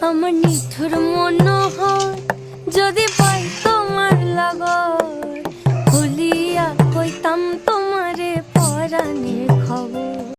আমার নিঠুর মনোহর যদি পাই তোমার লাগর খুলিয়া কইতাম তোমারে পরাণের খবর।